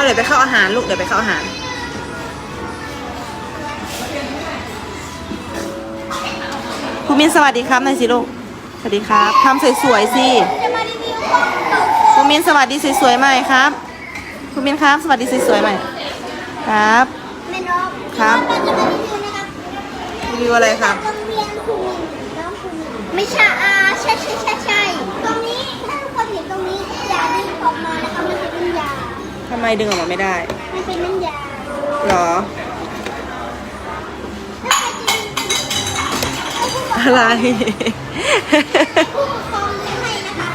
เอาเดี๋ยวไปเข้าอาหารลูกเดี๋ยวไปเข้าอาหาร คุณมินสวัสดีครับหนายสิลูก สวัสดีครับทำสวยๆสิคุณมินสวัสดีสวยๆใหม่ครับ คุณมินครับ สวัสดีสวยๆใหม่ครับแม่นกครับรีวิวนะครับรีวิวอะไรครับโรงเรียนคุณน้องคุณไม่ใช่อาใช่ใช่ใช่ใช่ ไมดึงออกมาไม่ได้ มันเป็นน้ำยาหรอถ้าใครจะมีให้ผู้ปกอะไร ผู้ปกครองซื้อให้นะคะ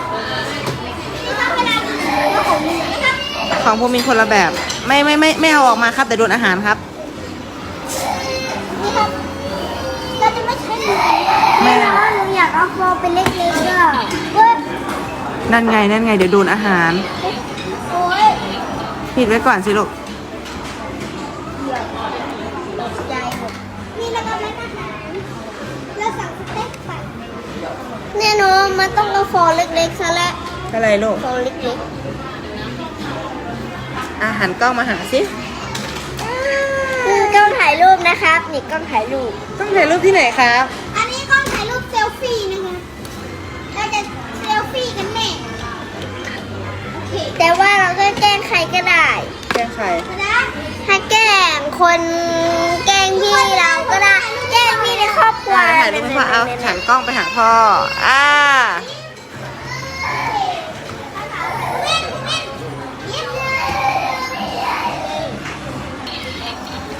นี่ก็เวลาดูว่าของมีนะครับของภูมินคนละแบบ ไม่ไม่ไม่ไม่เอาออกมาครับ แต่โดนอาหารครับ นี่ครับเราจะไม่ใช้มือแม่แม่นะหนูอยากเอาโฟมเป็นเล็กๆอะเว้ยนั่นไงนั่นไงเดี๋ยวโดนอาหารโอ้ย ปิดไว้ก่อนสิลูกตกใจหมดนี่แล้วก็ร้านอาหารแล้วสั่งสเต็กไปแน่นอนมันต้องเอาฟองเล็กๆซะแล้วอะไรลูกฟองเล็กอาหารกล้องมาหาสิๆคือกล้องถ่ายรูปนะครับ นี่กล้องถ่ายรูปต้องถ่ายรูปที่ไหนครับ อันนี้กล้องถ่ายรูปเซลฟี่นะคะเราจะเซลฟี่กันแน่ ใครก็ได้แจ้งใคร ถ้าแกล้งคนแกล้งพี่เราก็ได้ แกล้งพี่ในครอบครัวถ่ายรูปให้พ่อเอาหันกล้องไปหาพ่อ อ่า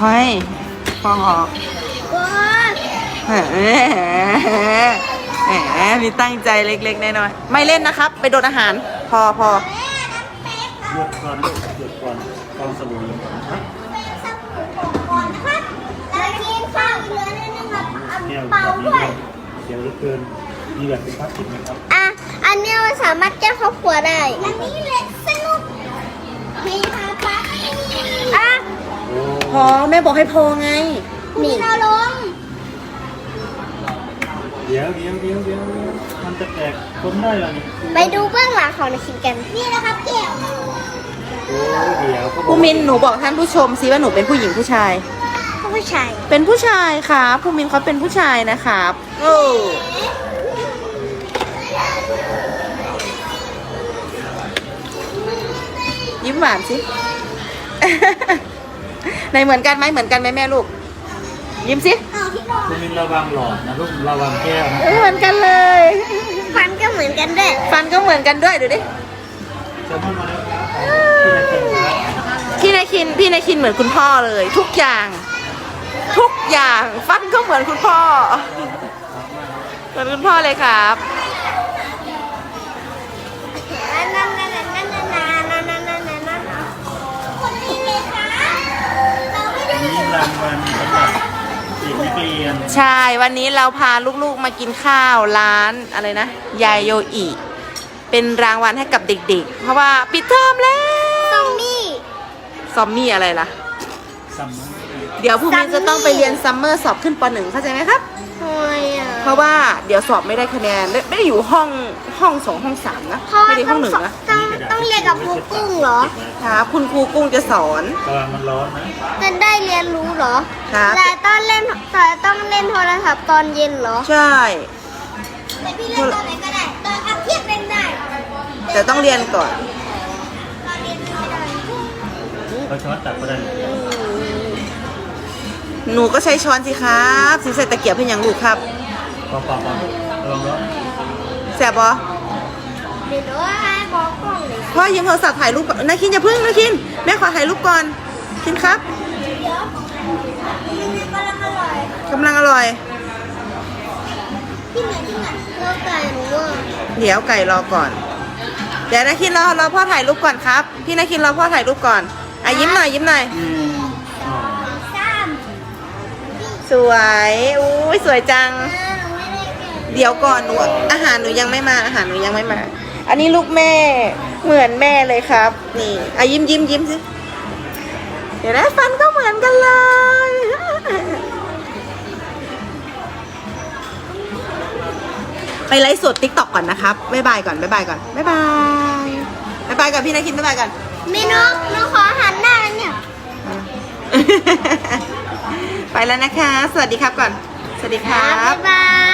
เฮ้ยฟองออกแหมแหมมีตั้งใจเล็กๆน้อยๆไม่เล่นนะครับ ไปโดนอาหาร พอพอ หยุดก่อนลูกหยุดก่อนกองสบู่หยุดก่อนนะครับแก้วเป่าแบบนี้ด้วยเดี๋ยวเหลือเกินมีแบบเป็นพลาสติกไหมครับอะ อันเนี้ยมันสามารถแก้ครอบครัวได้ อันนี้เลยสนุกมีฮาปะอะโอ้พอแม่บอกให้พอไง นี่เราลง เดี๋ยวเดี๋ยวเดี๋ยวเดี๋ยว มันจะแตกคนได้เหรอนี่ไปดูเบื้องหลังของนาคินกัน นี่นะครับแก้วโอ้เดี๋ยวก็บอกผู้มินหนูบอกท่านผู้ชมสิว่าหนูเป็นผู้หญิงผู้ชาย ผู้ชายเป็นผู้ชายครับผู้มินเขาเป็นผู้ชายนะครับโอ้ยิ้มหวานสิ ในเหมือนกันไหมเหมือนกันไหมแม่ลูก ยิ้มสิ เอาที่นอน คุณมินระวังหลอดนะลูกระวังแก้วนะเหมือนกันเลย ฟันก็เหมือนกันด้วยฟันก็เหมือนกันด้วยดูดิจะพูดมาแล้วพี่นายคินพี่นายคินเหมือนคุณพ่อเลย ทุกอย่าง ทุกอย่างฟันก็เหมือนคุณพ่อเหมือนคุณพ่อเลยครับคนนี้เลยคะเราไม่ได้ นี่รางวัล ด็กนักเรียนใช่ วันนี้เราพาลูกๆมากินข้าวร้านอะไรนะ ยายโยอิ เป็นรางวัลให้กับเด็กๆ เพราะว่าปิดเทอมแล้วต้องมีซอมมี่อะไรล่ะ ซัมเมอร์ เดี๋ยวพรุ่งนี้จะต้องไปเรียนซัมเมอร์สอบขึ้นปหนึ่งเข้าใจไหมครับ ทำไมอะเพราะว่าเดี๋ยวสอบไม่ได้คะแนนไม่ไม่ได้อยู่ห้องห้องสองห้องสามนะ เพราะไม่ว่าได้ห้ต้อองงหนึ่งสอนนะต้องต้องเรียนกับครูกุ้งเหรอครับคุณครูกุ้งจะสอน กำลังมันร้อนนะจะได้เรียนรู้เหรอครับ แต่ต้องเล่นแต่ต้องเล่นโทรศัพท์ตอนเย็นเหรอใช่ แต่พี่เล่นตอนไหนก็ได้ตอนพักเที่ยงเล่นได้แต่ต้องเรียนก่อน ตอนเรียนไม่ได้ เราช้อนตักก็ได้เลย หนูก็ใช้ช้อนสิครับสิใส่ตะเกียบให้ยังลูกครับพอพอพอระวังร้อนแสบบอเดี๋ยวให้บอกกล้องเลยพ่อยืมโทรศัพท์ถ่ายรูปนนาคินอย่าพึ่งนาคินแม่ขอถ่ายรูปก่อนคินครับเดี๋ยวมันกำลังอร่อยกำลังอร่อยที่ไหนที่ไหนเราไก่หนูเดี๋ยวไก่รอก่อน เดี๋ยวนาคินรอรอพ่อถ่ายรูปก่อนครับ พี่นาคินรอพ่อถ่ายรูปก่อนอะยิ้มหน่อยยิ้มหน่อย สวยอุ้ยสวยจัง เดี๋ยวก่อนหนูอาหารหนูยังไม่มาอาหารหนูยังไม่มา อันนี้ลูกแม่เหมือนแม่เลยครับ นี่อะยิ้มยิ้มยิ้มสิเดี๋ยวนะฟันก็เหมือนกันเลย ไปไลฟ์สดติ๊กต็อกก่อนนะครับบ๊ายบายก่อนบ๊ายบายก่อนบ๊ายบายบ๊ายบายก่อนพี่นาคินบ๊ายบายก่อนเมนูหนูขอหันหน้าเนี่ย ไปแล้วนะคะ สวัสดีครับก่อน สวัสดีครับ บ๊ายบาย